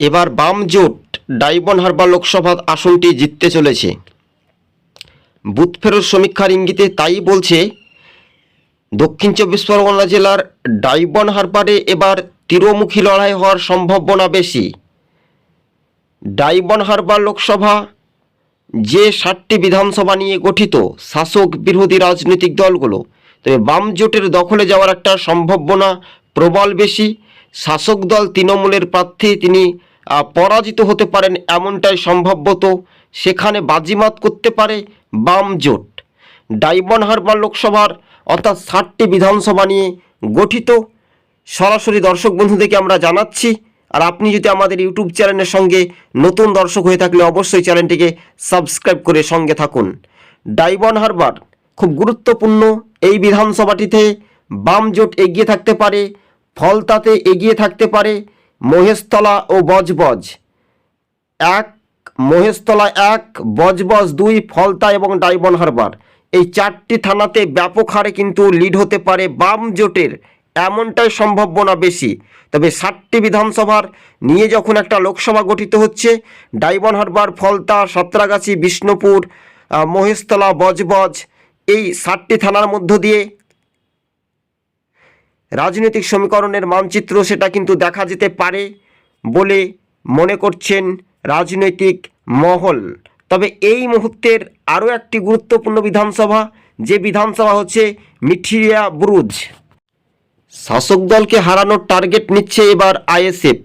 এবার বাম জোট ডাইবন হারবার লোকসভা আসনটি জিততে চলেছে। বুথ ফেরত সমীক্ষার ইঙ্গিতে তাই বলছে, দক্ষিণ চব্বিশ পরগনা জেলার ডাইবন হারবারে এবার তীরমুখী লড়াই হওয়ার সম্ভাবনা বেশি। ডাইবন হারবার লোকসভা যে ষাটটি বিধানসভা নিয়ে গঠিত, শাসক বিরোধী রাজনৈতিক দলগুলো। তবে বাম জোটের দখলে যাওয়ার একটা সম্ভাবনা প্রবল বেশি। শাসক দল তৃণমূলের প্রার্থী তিনি পরাজিত হতে পারেন এমনটাই সম্ভাব্যত সেখানে বাজিমাত করতে পারে বাম জোট। ডাইবন হারবার লোকসভার অর্থাৎ ষাটটি বিধানসভা নিয়ে গঠিত। সরাসরি দর্শক বন্ধুদেরকে আমরা জানাচ্ছি, আর আপনি যদি আমাদের ইউটিউব চ্যানেলের সঙ্গে নতুন দর্শক হয়ে থাকলে অবশ্যই চ্যানেলটিকে সাবস্ক্রাইব করে সঙ্গে থাকুন। ডাইবন হারবার খুব গুরুত্বপূর্ণ এই বিধানসভাটিতে বাম জোট এগিয়ে থাকতে পারে ফলতাতে এগিয়ে থাকতে পারে। মহেশতলা ও বজবজ। এক, মহেশতলা এক, বজবজ দুই, ফলতা এবং ডাইবন হারবার। এই চারটি থানাতে ব্যাপক হারে কিন্তু লিড হতে পারে বাম জোটের। এমনটাই সম্ভাবনা বেশি। তবে ষাটটি বিধানসভার নিয়ে যখন একটা লোকসভা গঠিত হচ্ছে ডাইবন হারবার, ফলতা, সাঁতরাগাছি, বিষ্ণুপুর মহেশতলা, বজবজ, এই ষাটটি থানার মধ্য দিয়ে রাজনৈতিক সমীকরণের মানচিত্র সেটা কিন্তু দেখা যেতে পারে বলে মনে করছেন রাজনৈতিক মহল। তবে এই মুহূর্তের আরও একটি গুরুত্বপূর্ণ বিধানসভা, যে বিধানসভা হচ্ছে মিঠিয়া বুরুজ। শাসক দলকে হারানোর টার্গেট নিচ্ছে এবার আইএসএফ।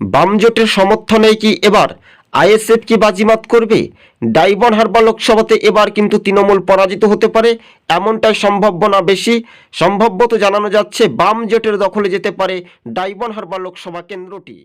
বামজোটের সমর্থনে কি এবার আইএসএফ কি বাজিমাত করবে? ডাইবন হারবার লোকসভাতে এবার কিন্তু তৃণমূল পরাজিত হতে পারে, এমনটাই সম্ভাবনা বেশি। সম্ভাব্যত জানানো যাচ্ছে, বাম জোটের দখলে যেতে পারে ডাইবন হারবার লোকসভা কেন্দ্রটি।